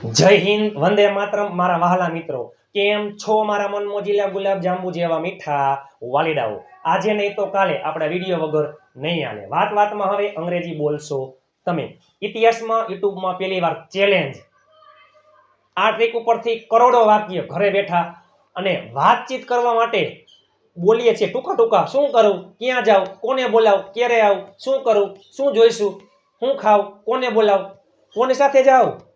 જય હિન્દ, વંદે માતરમ, મારા વહાલા મિત્રો. કેમ છો મારા મનમોજીલા ગુલાબ જાંબુ જેવા મીઠા વાલીડાઓ? આજે નહીં તો કાલે આપણા વીડિયો વગર નહીં આલે વાત વાતમાં હવે અંગ્રેજી બોલશો તમે. ઇતિહાસમાં, યુટ્યુબમાં પહેલી વાર ચેલેન્જ આ ટ્રીક ઉપરથી કરોડો વાક્ય ઘરે બેઠા અને વાતચીત કરવા માટે બોલીએ છીએ. ટૂંકા ટૂંકા, શું કરું? ક્યાં જાઉં? કોને બોલાવું? ક્યારે આવું? શું કરું? શું જોઈશું? શું ખાવ કોને બોલાવ? કોની સાથે જાઉં?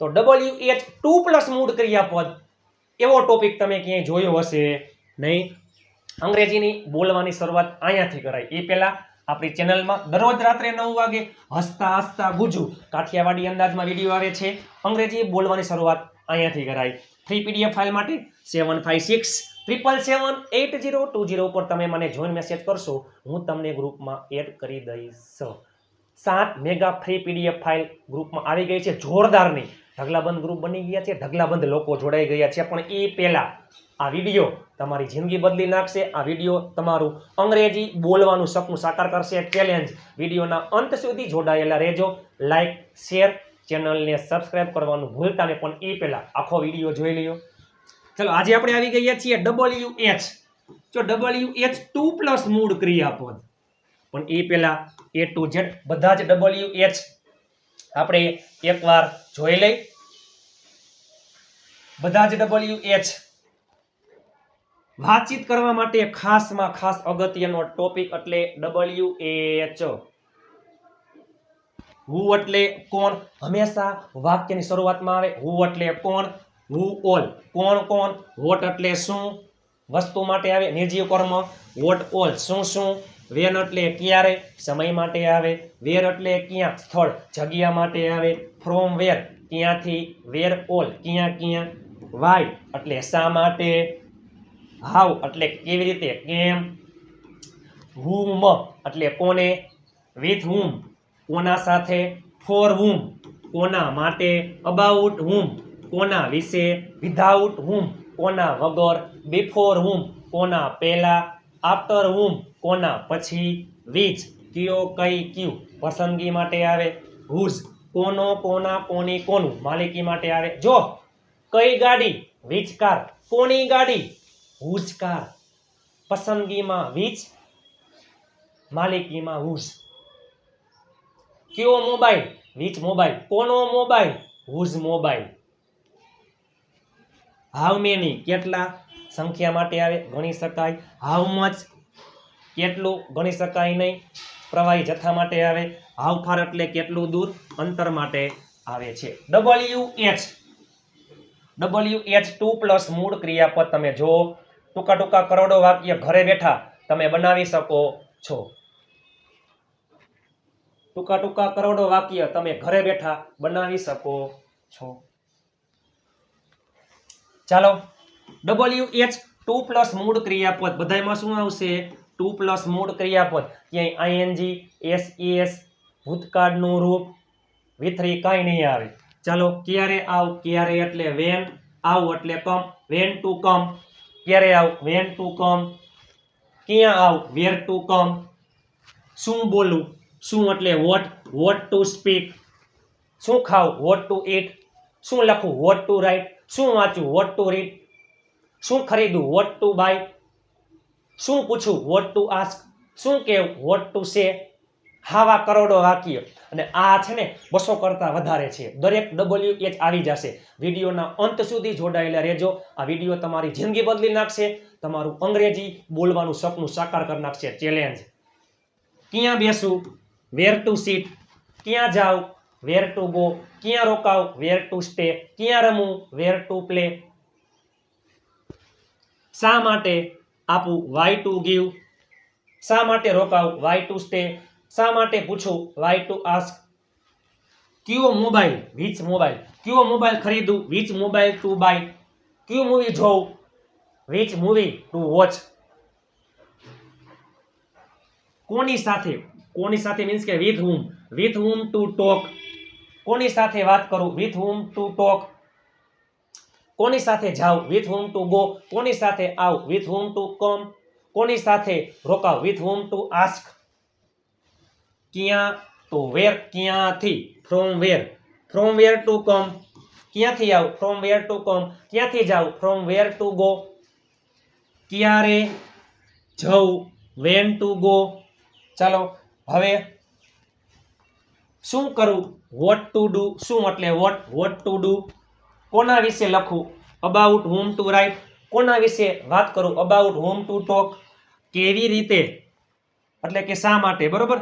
તો ડબલ્યુ એચ ટુ પ્લસ મૂળ ક્રિયાપદ. એવો ટોપિક તમે ક્યાંય જોયો હશે? નહીં? અંગ્રેજીની બોલવાની શરૂઆત અહીંયાથી કરાય. એ પહેલા આપણી ચેનલમાં દરરોજ રાત્રે નવ વાગે હસતા હસતા ગુજુ કાઠિયાવાડી અંદાજમાં વીડિયો આવે છે. અંગ્રેજી બોલવાની શરૂઆત અહીંયાથી કરાય. ફ્રી પીડીએફ ફાઇલ માટે seven five six triple seven eight zero two zero ઉપર તમે મને જોઈન મેસેજ કરશો. હું તમને ગ્રુપમાં એડ કરી દઈશ. સાત મેગા ફ્રી પીડીએફ ફાઇલ ગ્રુપમાં આવી ગઈ છે. જોરદારની ઢગલાબંધ ગ્રુપ બની ગયા છે, ઢગલાબંધ લોકો જોડાઈ ગયા છે. પણ એ પહેલા આ વીડિયો તમારી જિંદગી બદલી નાખશે. આ વીડિયો તમારું અંગ્રેજી બોલવાનું સપનું સાકાર કરશે. ચેલેન્જ વિડીયોના અંત સુધી જોડાયેલા રહેજો. લાઈક શેર ચેનલને સબસ્ક્રાઇબ કરવાનું ભૂલતા નહીં. પણ એ પહેલાં આખો વીડિયો જોઈ લ્યો. ચલો, આજે આપણે આવી ગયા છીએ ડબલ્યુ એચ જો ડબલ્યુ એચ ટુ પ્લસ મૂળ ક્રિયાપદ. પણ એ પહેલાં એ ટુ ઝેડ બધા જ ડબલ્યુ એચ આપણે એકવાર જોઈ લઈ. બધા જ ડબલ્યુ એચ વાતચીત કરવા માટે ખાસમાં ખાસ અગત્યનો ટોપિક એટલે ડબલ્યુ એચ હુ એટલે કોણ? હંમેશા વાક્યની શરૂઆતમાં આવે, હુ એટલે કોણ? Who all. કોણ કોણ? વોટ એટલે શું? વસ્તુ માટે આવે, નિર્જીવ કર્મ. What all. શું શું? વેન એટલે ક્યારે? સમય માટે આવે. વેર એટલે ક્યાં? સ્થળ. જગ્યા માટે આવે. From where. ક્યાંથી? Where all. ક્યાં ક્યાં? વાય. એટલે શા માટે? હાવ એટલે કેવી રીતે? કેમ? હુમ. એટલે કોને? With whom. કોના સાથે? For whom. કોના માટે? About whom. કોના વિશે? Without whom. કોના વગર? Before whom. કોના પહેલા? આફ્ટર હુમ કોના, પછી વિચ કયો, કઈ, ક્યુ, પસંદગી માટે આવે. હુઝ કોનો, કોના, કોની, કોનું, માલિકી માટે આવે. જો, કઈ ગાડી વિચ કાર કોની ગાડી હુઝ કાર પસંદગીમાં વિચ માલિકીમાં હુઝ કયો મોબાઈલ વિચ મોબાઈલ કોનો mobile whose mobile how many કેટલા સંખ્યા માટે આવે? ગણી શકાય. હાવ મચ કેટલું ગણી શકાય નહીં? પ્રવાહી જથ્થા માટે આવે. હાવફાર એટલે કેટલું દૂર? અંતર માટે આવે છે. W H. W H to plus મૂળ ક્રિયાપદ તમે જો ટૂંકા ટૂંકા કરોડો વાક્ય ઘરે બેઠા તમે બનાવી શકો છો. ટૂંકા ટૂંકા કરોડો વાક્ય તમે ઘરે બેઠા બનાવી શકો છો. ચાલો. ડબલ્યુ એચ ટુ પ્લસ મૂળ ક્રિયાપદ. બધાયમાં શું આવશે? ટુ પ્લસ મૂળ ક્રિયાપદ. ક્યાંય આઈએનજી એસ એસ ભૂતકાળનું રૂપ, વિથરી કાંઈ નહીં આવે. ચાલો, ક્યારે આવ, ક્યારે એટલે વેન આવ એટલે કમ વેન ટુ કમ ક્યારે આવ વેન ટુ કમ ક્યાં આવ વેર ટુ કમ શું બોલું? શું એટલે વોટ વોટ ટુ સ્પીક શું ખાવ વોટ ટુ ઇટ શું લખું વોટ ટુ રાઇટ શું વાંચું વોટ ટુ રીડ શું ખરીદવું? વોટ ટુ બાય શું પૂછું વોટ ટુ આસ્ક શું કહેવું? વોટ ટુ સે હાવા કરોડો વાક્ય. અને આ છે ને બસો કરતાં વધારે છે. દરેક ડબલ્યુ એચ આવી જશે. વિડીયોના અંત સુધી જોડાયેલા રહેજો. આ વીડિયો તમારી જિંદગી બદલી નાખશે. તમારું અંગ્રેજી બોલવાનું સપનું સાકાર કરી નાખશે. ચેલેન્જ ક્યાં બેસું? વેર ટુ સીટ ક્યાં જાઉં? વેર ટુ ગો ક્યાં રોકાવ વેર ટુ સ્ટે ક્યાં રમવું વેર ટુ પ્લે શા માટે આપું વાય ટુ ગીવ શા માટે રોકાવ વાય ટુ સ્ટે શા માટે પૂછું વાય ટુ આસ્ક કયો મોબાઈલ વિચ મોબાઈલ કયો મોબાઈલ ખરીદું વિચ મોબાઈલ ટુ બાય કયું મૂવી જોઉં વિચ મૂવી ટુ વોચ કોની સાથે કોની સાથે મીન્સ કે with whom with whom to talk કોની સાથે વાત કરું? વિથ હુમ ટુ ટોક કોની સાથે જાઉં વિથ હુમ ટુ ગો કોની સાથે આવ? વિથ હુમ ટુ કમ કોની સાથે રોકાવ? વિથ હુમ ટુ આસ્ક ક્યાં તો વેર ક્યાંથી? From where from where to come ક્યાંથી આવ? ફ્રોમ વેર ટુ કમ ક્યાંથી જાવ? ફ્રોમ વેર ટુ ગો ક્યારે જવું વેન ટુ ગો ચાલો, હવે શું કરવું વોટ ટુ ડુ શું એટલે વોટ વોટ ટુ ડુ કોના વિશે લખવું અબાઉટ હોમ ટુ રાઇટ કોના વિશે વાત કરું? અબાઉટ હોમ ટુ ટોક કેવી રીતે? એટલે કે શા માટે? બરોબર?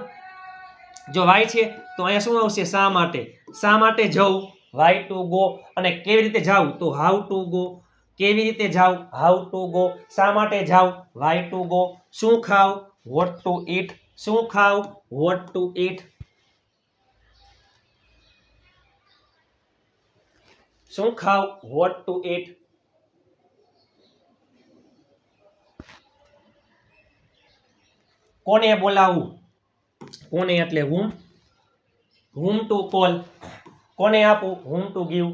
જો વાય છે, તો અહીંયા શું આવશે? શા માટે? શા માટે જવું વાય ટુ ગો અને કેવી રીતે જાવ તો હાઉ ટુ ગો કેવી રીતે જાવ હાઉ ટુ ગો શા માટે જાવ વાય ટુ ગો શું ખાવ વોટ ટુ ઈટ શું ખાવ વોટ ટુ ઈટ શું ખાવ? વોટ ટુ એટ કોને બોલાવવું કોને એટલે હુમ હુમ ટુ કોલ કોને આપું? હુમ ટુ ગીવ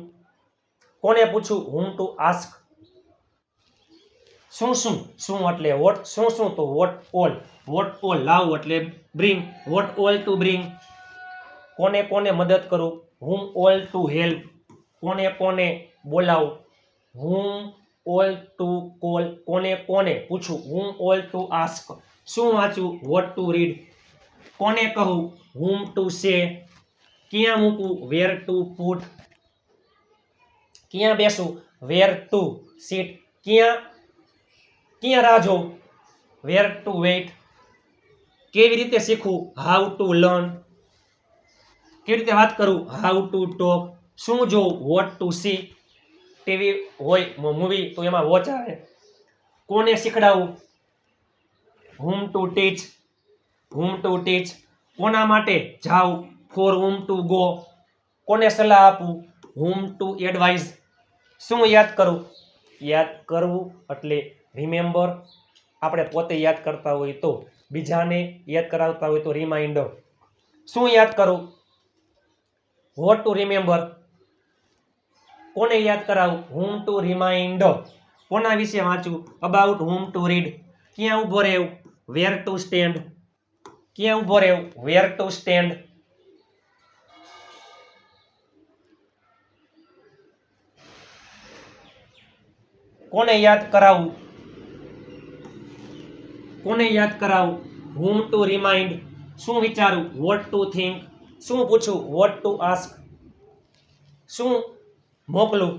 કોને પૂછું? હુમ ટુ આસ્ક શું શું? શું એટલે વોટ શું શું? તો વોટ ઓલ વોટ ઓલ લાવ એટલે bring what all to bring કોને કોને મદદ કરું? હુમ ઓલ ટુ હેલ્પ કોને કોને બોલાવું? હુમ ઓલ ટુ કોલ કોને કોને પૂછું? Whom all to ask. શું વાંચું? What to read. કોને કહું? Whom to say. ક્યાં મૂકું? Where to put. ક્યાં બેસું? Where to sit. ક્યાં? ક્યાં રાહ જોઉં? Where to wait. કેવી રીતે શીખવું હાઉ ટુ લર્ન. કેવી રીતે વાત કરું? How to talk. શું જોઉં વોટ ટુ સી ટીવી હોય મૂવી તો એમાં વોચ આવે. કોને શીખડાવું? હુમ to teach whom to teach કોના માટે જાઉં ફોર હુમ ટુ ગો કોને સલાહ આપું હુમ ટુ એડવાઇઝ શું યાદ કરું? યાદ કરવું એટલે રિમેમ્બર આપણે પોતે યાદ કરતા હોય તો, બીજાને યાદ કરાવતા હોય તો રિમાઇન્ડર શું યાદ કરું? વોટ ટુ રિમેમ્બર કોને યાદ કરાવું? હુમ ટુ રિમાઇન્ડ કોના વિશે વાંચું અબાઉટ હુમ ટુ રીડ ક્યાં ઊભો રહેવું? વેર ટુ સ્ટેન્ડ ક્યાં ઊભો રહેવું? વેર ટુ સ્ટેન્ડ કોને યાદ કરાવું? કોને યાદ કરાવું? હુમ ટુ રિમાઇન્ડ શું વિચારું? વોટ ટુ થિંક શું પૂછું? વોટ ટુ આસ્ક શું મોકલું.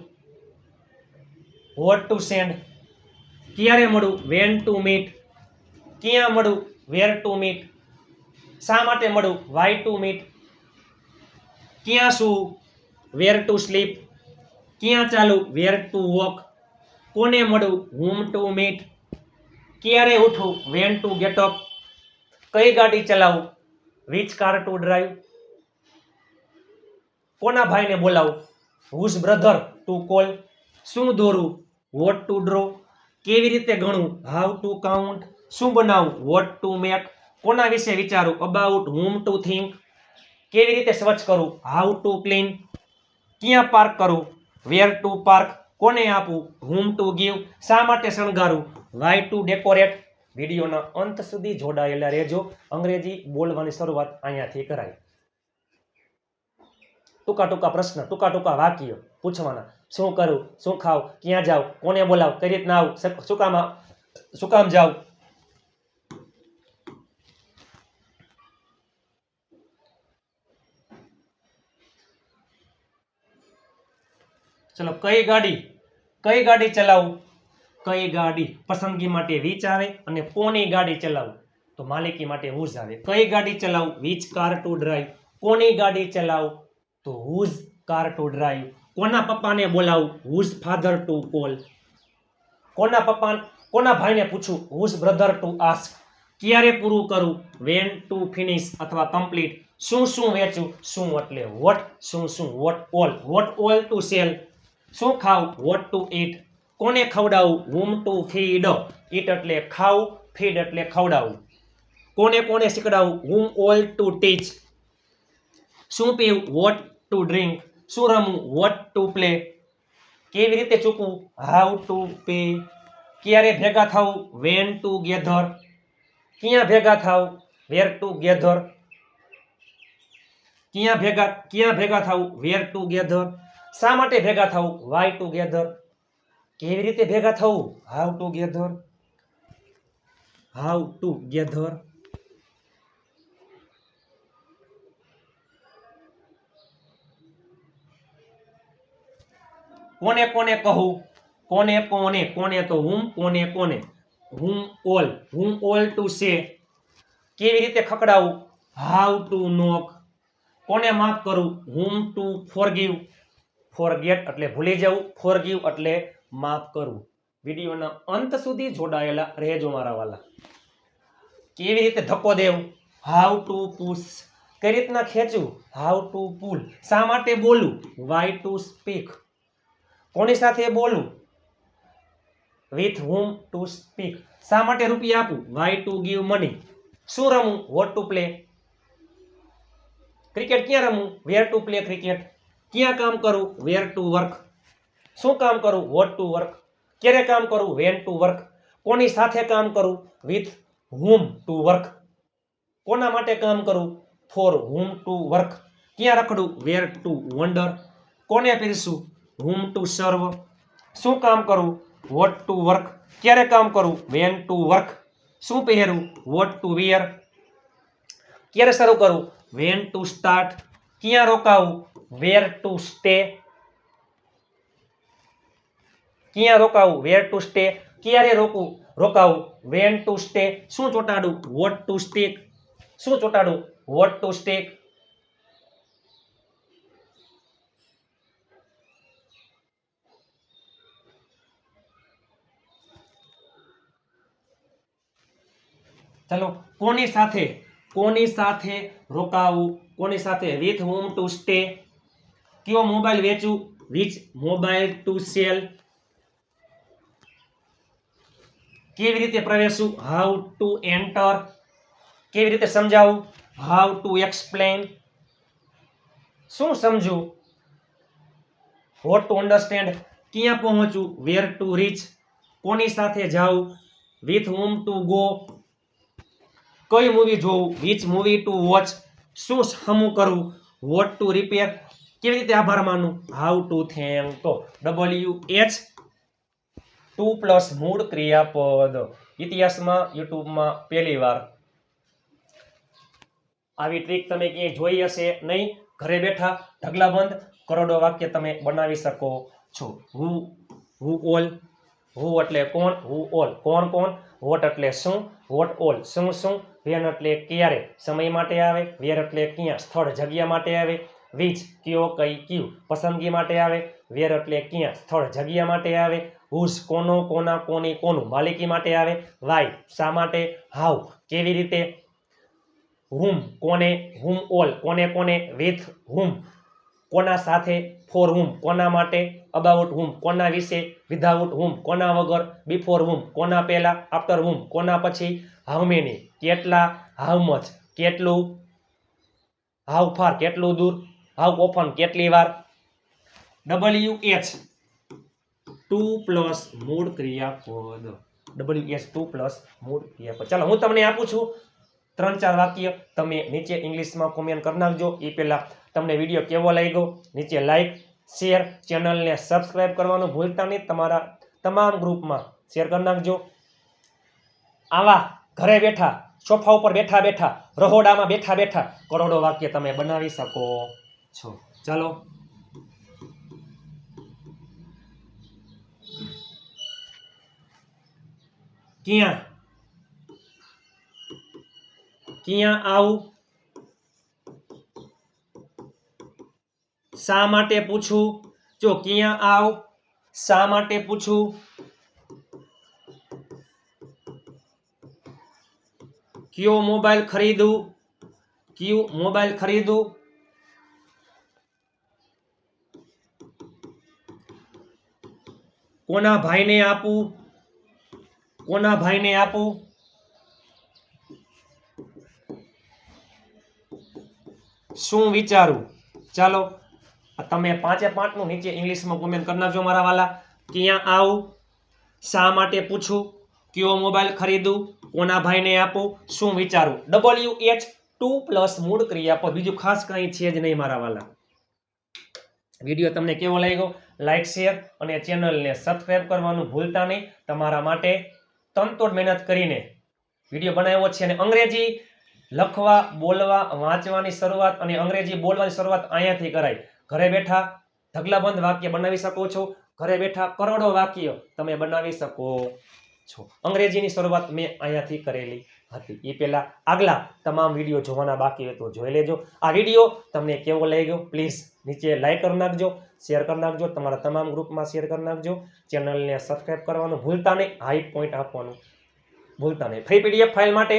વોટ ટુ સેન્ડ ક્યારે મળું? વેન ટુ મીટ ક્યાં મળું? વેર ટુ મીટ શા માટે મળું? વાય ટુ મીટ ક્યાં શું? વેર ટુ સ્લીપ ક્યાં ચાલુ? વેર ટુ વોક કોને મળું? હુમ ટુ મીટ ક્યારે ઉઠું? વેન ટુ ગેટ અપ કઈ ગાડી ચલાવું? વિચ કાર ટુ ડ્રાઈવ કોના ભાઈને બોલાવું? હુઝ બ્રધર ટુ કોલ શું દોરું? વોટ ટુ ડ્રો કેવી રીતે ગણવું હાઉ ટુ કાઉન્ટ શું બનાવું? વોટ ટુ મેક કોના વિશે વિચારું? અબાઉટ હુમ ટુ થિંક કેવી રીતે સ્વચ્છ કરું? હાઉ ટુ ક્લીન ક્યાં પાર્ક કરું? વેર ટુ પાર્ક કોને આપું? હુમ ટુ ગીવ શા માટે શણગારું? વાય ટુ ડેકોરેટ વિડીયોના અંત સુધી જોડાયેલા રહેજો. અંગ્રેજી બોલવાની શરૂઆત અહીંયાથી કરાય. ટૂંકા ટૂંકા પ્રશ્ન ટૂંકા ટૂંકા વાક્ય પૂછવાના. શું કરું? શું ખાવ ક્યાં જાવ કોને બોલાવ? કઈ રીતના આવું? શું કામ શું કામ જાવ ચલો, કઈ ગાડી? કઈ ગાડી ચલાવું? કઈ ગાડી? પસંદગી માટે વીચ આવે અને કોની ગાડી ચલાવું? તો માલિકી માટે હુઝ આવે. કઈ ગાડી ચલાવું? Which car to drive. કોની ગાડી ચલાવું? તો હુઝ કાર ટુ ડ્રાઈવ કોના પપ્પાને બોલાવું? હુઝ ફાધર ટુ કોલ કોના પપ્પા કોના ભાઈને પૂછું? હુઝ બ્રધર ટુ આસ્ક ક્યારે પૂરું કરું? વેન ટુ ફિનિશ અથવા કમ્પ્લીટ શું શું વેચું? શું એટલે વોટ શું શું? What all what all to sell શું ખાવ વોટ ટુ ઈટ કોને ખવડાવું? હુમ ટુ ફીડ ઈટ એટલે ખાવું ફીડ એટલે ખવડાવવું કોને કોને શીખડાવું? હુમ ઓલ ટુ ટીચ શું પીવું? વોટ ટુ ડ્રિંક શું રમવું વોટ ટુ પ્લે કેવી રીતે ચૂકવું હાઉ ટુ પે ક્યારે ભેગા થવું વેન ટુ ગેધર ક્યાં ભેગા થાવ વેર ટુ ગેધર ક્યાં ભેગા ક્યાં ભેગા થવું વેર ટુ ગેધર શા માટે ભેગા થવું વાય ટુગેધર કેવી રીતે ભેગા થવું હાઉ ટુગેધર હાઉ ટુગેધર કોને કોને કહું? કોને કોને? કોને તો હું, કોને કોને? હું ઓલ. હું ઓલ ટુ સે. કેવી રીતે ખકડાવું? હાઉ ટુ નોક કોને માફ કરું? હુમ ટુ ફોરગીવ. ફોરગેટ એટલે ભૂલી જવું. ફોરગીવ એટલે માફ કરવું વિડીયોના અંત સુધી જોડાયેલા રહેજો મારા વાલા. કેવી રીતે ધક્કો દેવું? હાઉ ટુ પુશ કઈ રીતના ખેંચવું? હાઉ ટુ પુલ શા માટે બોલવું વાય ટુ સ્પીક કોની સાથે બોલવું વિથ હુમ ટુ સ્પીક શા માટે રૂપિયા આપું? વાય ટુ ગીવ મની શું રમવું વોટ ટુ પ્લે ક્રિકેટ ક્યાં રમવું વેર ટુ પ્લે ક્રિકેટ ક્યાં કામ કરું? વેર ટુ વર્ક શું કામ કરું? વોટ ટુ વર્ક ક્યારે કામ કરું? વેન ટુ વર્ક કોની સાથે કામ કરું? વિથ હુમ ટુ વર્ક કોના માટે કામ કરું? ફોર હુમ ટુ વર્ક ક્યાં રખડું? વેર ટુ વન્ડર કોને પીરસું? Whom ટુ સર્વ શું કામ કરું? વોટ ટુ વર્ક ક્યારે કામ કરું? વેન ટુ વર્ક શું પહેરવું વોટ ટુ વિયર ક્યારે શરૂ કરું? વેન ટુ સ્ટાર્ટ ક્યાં રોકાવું? વેર ટુ સ્ટે ક્યાં રોકાવું? વેર ટુ સ્ટે ક્યારે રોકવું રોકાવું. વેન ટુ સ્ટે શું ચોટાડું? વોટ ટુ સ્ટેક શું ચોટાડું? વોટ ટુ સ્ટેક ચલો કોની સાથે કોની સાથે રોકાવું કોની સાથે વિથ whom ટુ સ્ટે કયો મોબાઈલ વેચું વિચ મોબાઈલ ટુ સેલ કેવી રીતે પ્રવેશવું હાઉ ટુ એન્ટર કેવી રીતે સમજાવું હાઉ ટુ એક્સપ્લેન શું સમજવું વોટ ટુ અન્ડરસ્ટેન્ડ ક્યાં પહોંચવું વેર ટુ રીચ કોની સાથે જાઉં? વિથ whom ટુ ગો કઈ મૂવી જોવું વિચ મૂવી ટુ વોચ શું સામું કરવું વોટ ટુ રિપેર કેવી રીતે આભાર માનું હાઉ ટુ થેન્ક તો ડબલ્યુ એચ ટુ પ્લસ મૂળ ક્રિયાપદ. ઇતિહાસમાં, યુટ્યુબમાં પહેલી વાર. આવી ટ્રીક તમે ક્યાંય જોઈ હશે નહીં? ઘરે બેઠા ઢગલાબંધ કરોડો વાક્ય તમે બનાવી શકો છો. હુ હુ ઓલ હુ એટલે કોણ? હુ ઓલ કોણ કોણ? વોટ એટલે શું? વોટ ઓલ શું શું? વેન એટલે ક્યારે? સમય માટે આવે વેર એટલે ક્યાં? સ્થળ, જગ્યા માટે આવે વીચ કયો, કઈ, કયું? પસંદગી માટે આવે વેર એટલે ક્યાં? સ્થળ, જગ્યા માટે આવે હુસ કોનો, કોના, કોની, કોનું? માલિકી માટે આવે વાય શા માટે? હાઉ કેવી રીતે? હુમ કોને? હુમ ઓલ કોને કોને? વિથ હુમ કોના સાથે? ફોર હુમ કોના માટે? અબાઉટ હુમ કોના વિશે? વિધાઉટ હુમ કોના વગર? બિફોર હુમ કોના પહેલા? આફ્ટર હુમ કોના પછી? હાઉ મેની કેટલા? How much? કેટલું? હાઉ ફાર કેટલું દૂર? હાઉ ઓફન કેટલી વાર? W H. ટુ પ્લસ મૂળ ક્રિયાપદ. ડબલ્યુ એચ ટુ પ્લસ મૂળ ક્રિયાપદ. ચાલો હું તમને આપું છું ત્રણ ચાર વાક્ય. તમે નીચે ઇંગ્લિશમાં કોમેન્ટ કરી નાખજો. એ પહેલાં તમને વીડિયો કેવો લાગ્યો? નીચે લાઈક શેર ચેનલને સબસ્ક્રાઈબ કરવાનું ભૂલતા નહીં. તમારા તમામ ગ્રુપમાં શેર કરી નાખજો. આવા ઘરે બેઠા, સોફા ઉપર બેઠા બેઠા, રહોડામાં બેઠા બેઠા કરોડો વાક્ય તમે બનાવી શકો છો. ચાલો. ક્યાં? ક્યાં આવું? શા માટે પૂછું? જો ક્યાં આવ, શા માટે પૂછું? કયો મોબાઈલ ખરીદું કયું મોબાઈલ ખરીદું કોના ભાઈને આપું કોના ભાઈને આપું શું વિચારું? ચાલો તમે પાંચે પાંચનું નીચે ઇંગ્લિશમાં કોમેન્ટ કરી નાખજો મારા વાલા. ક્યાં આવું? શા માટે પૂછું? કયો મોબાઈલ ખરીદું કોના ભાઈને આપું? શું વિચારું ડબલ્યુ એચ ટુ પ્લસ મૂળ ક્રિયાપદ બીજું ખાસ કંઈ છે જ નહીં મારા વાલા. વીડિયો તમને કેવો લાગ્યો? લાઇક શેર અને ચેનલને સબસ્ક્રાઈબ કરવાનું ભૂલતા નહીં. તમારા માટે તનતોડ મહેનત કરીને વીડિયો બનાવ્યો છે અને અંગ્રેજી લખવા, બોલવા, વાંચવાની શરૂઆત અને અંગ્રેજી બોલવાની શરૂઆત અહીંયાથી કરાય. ઘરે બેઠા ઢગલાબંધ વાક્ય બનાવી શકો છો. ઘરે બેઠા કરોડો વાક્ય તમે બનાવી શકો. છો. અંગ્રેજીની શરૂઆત મેં અહીંયાથી કરેલી હતી. એ પહેલાં આગલા તમામ વીડિયો જોવાના બાકી હોય તો જોઈ લેજો. આ વીડિયો તમને કેવો લાગ્યો? પ્લીઝ નીચે લાઈક કરી નાખજો શેર કરી નાખજો, તમારા તમામ ગ્રુપમાં શેર કરી નાખજો. ચેનલને સબસ્ક્રાઇબ કરવાનું ભૂલતા નહીં. હાઈ પોઈન્ટ આપવાનું ભૂલતા નહીં. ફ્રી પીડીએફ ફાઇલ માટે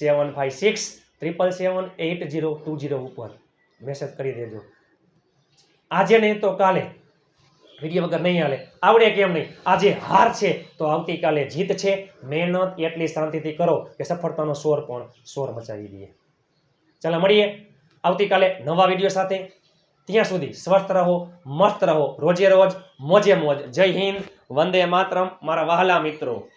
seven five six triple seven eight zero two zero ઉપર મેસેજ કરી દેજો. આજે નહીં તો કાલે વીડિયો વગર નહીં હાલે. આવડે કેમ નહીં? આજે હાર છે, તો આવતીકાલે જીત છે. મહેનત એટલી શાંતિથી કરો કે સફળતાનો સ્વર પણ સ્વર મચાવી દઈએ. ચાલો મળીએ આવતીકાલે નવા વીડિયો સાથે. ત્યાં સુધી સ્વસ્થ રહો, મસ્ત રહો, રોજે રોજ, મોજે મોજ. જય હિન્દ, વંદે માતરમ. મારા વહાલા મિત્રો.